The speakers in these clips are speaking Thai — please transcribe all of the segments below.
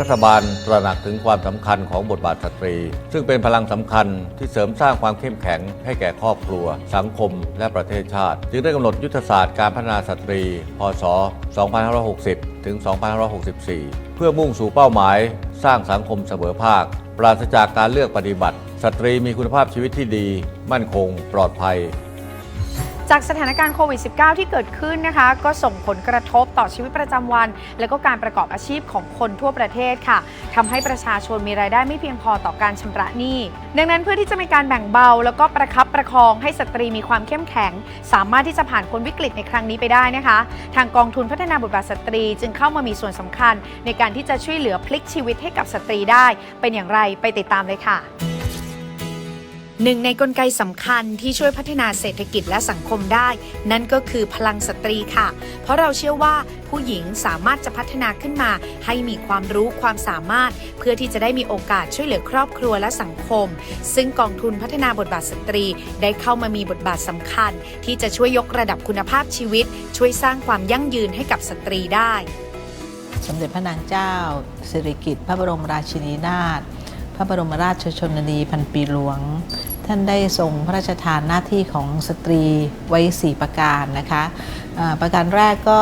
รัฐบาลตระหนักถึงความสำคัญของบทบาทสตรี ซึ่งเป็นพลังสำคัญที่เสริมสร้างความเข้มแข็งให้แก่ครอบครัว สังคม และประเทศชาติ จึงได้กำหนดยุทธศาสตร์การพัฒนาสตรี พศ 2560 ถึง 2564 เพื่อมุ่งสู่เป้าหมาย สร้างสังคมเสมอภาค ปราศจากการเลือกปฏิบัติ สตรีมีคุณภาพชีวิตที่ดี มั่นคง ปลอดภัย จากสถานการณ์โควิด -19 ที่เกิดขึ้นนะคะ ก็ส่งผลกระทบต่อชีวิตประจำวัน และก็การประกอบอาชีพของคนทั่วประเทศค่ะทำให้ประชาชนมีรายได้ไม่เพียงพอต่อการชำระหนี้ ดังนั้นเพื่อที่จะมีการแบ่งเบา แล้วก็ประคับประคองให้สตรีมีความเข้มแข็ง สามารถที่จะผ่านพ้นวิกฤตในครั้งนี้ไปได้นะคะ ทางกองทุนพัฒนาบทบาทสตรี จึงเข้ามามีส่วนสำคัญ ในการที่จะช่วยเหลือพลิกชีวิตให้กับสตรีได้ เป็นอย่างไรไปติดตามเลยค่ะ หนึ่งในกลไกสำคัญที่ช่วยพัฒนาเศรษฐกิจและสังคมได้ นั่นก็คือพลังสตรีค่ะ เพราะเราเชื่อว่าผู้หญิงสามารถจะพัฒนาขึ้นมา ให้มีความรู้ความสามารถ เพื่อที่จะได้มีโอกาสช่วยเหลือครอบครัวและสังคม ซึ่งกองทุนพัฒนาบทบาทสตรี ได้เข้ามามีบทบาทสำคัญ ที่จะช่วยยกระดับคุณภาพชีวิต ช่วยสร้างความยั่งยืนให้กับสตรีได้ สมเด็จพระนางเจ้าสิริกิติ์พระบรมราชินีนาถพระบรมราชชนนีพันปีหลวง ท่านได้ทรงพระราชทานหน้าที่ของสตรีไว้ 4 ประการนะคะประการแรกก็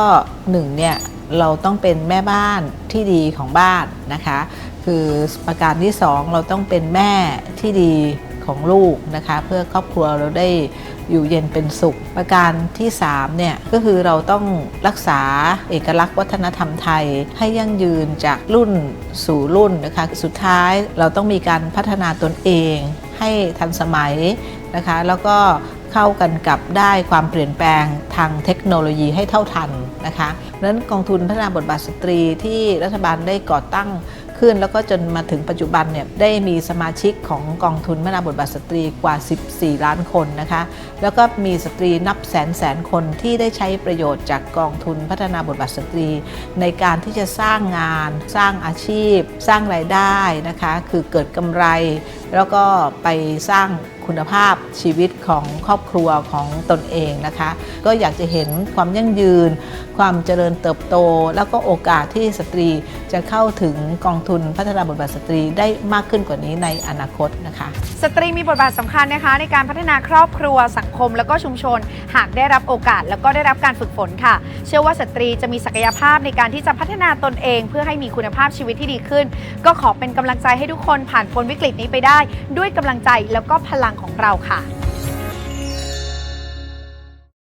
หนึ่งเนี่ยเราต้องเป็นแม่บ้านที่ดีของบ้านนะคะคือประการที่สองเราต้องเป็นแม่ที่ดีของลูกนะคะเพื่อครอบครัวเราได้อยู่เย็นเป็นสุข ประการที่3เนี่ยก็คือเราต้องรักษาเอกลักษณ์วัฒนธรรมไทยให้ยั่งยืนจากรุ่นสู่รุ่นนะคะสุดท้ายเราต้องมีการพัฒนาตนเอง ให้ทันสมัยนะคะแล้วก็เข้ากันกับได้ความเปลี่ยนแปลงทางเทคโนโลยีให้เท่าทันนะคะนั้นกองทุนพัฒนาบทบาทสตรีที่รัฐบาลได้ก่อตั้งขึ้น แล้วก็จนมาถึงปัจจุบันเนี่ยได้มีสมาชิกของกองทุนพัฒนาบทบาทสตรีกว่า 14 ล้านคนนะคะแล้วก็มีสตรีนับแสนแสนคนที่ได้ใช้ประโยชน์จากกองทุนพัฒนาบทบาทสตรี ในการที่จะสร้างงาน สร้างอาชีพ สร้างรายได้นะคะคือเกิดกำไร แล้วก็ไปสร้างคุณภาพชีวิตของครอบครัวของตนเองนะคะ ก็อยากจะเห็นความยั่งยืน ความเจริญเติบโต แล้วก็โอกาสที่สตรีจะเข้าถึงกองทุนพัฒนาบทบาทสตรีได้มากขึ้นกว่านี้ในอนาคตนะคะ สตรีมีบทบาทสำคัญนะคะ ในการพัฒนาครอบครัวสังคม แล้วก็ชุมชน หากได้รับโอกาสแล้วก็ได้รับการฝึกฝนค่ะ เชื่อว่าสตรีจะมีศักยภาพในการที่จะพัฒนาตนเอง เพื่อให้มีคุณภาพชีวิตที่ดีขึ้น ก็ขอเป็นกำลังใจให้ทุกคนผ่านพ้นวิกฤตนี้ไปได้ด้วยกำลังใจแล้วก็พลังของเราค่ะ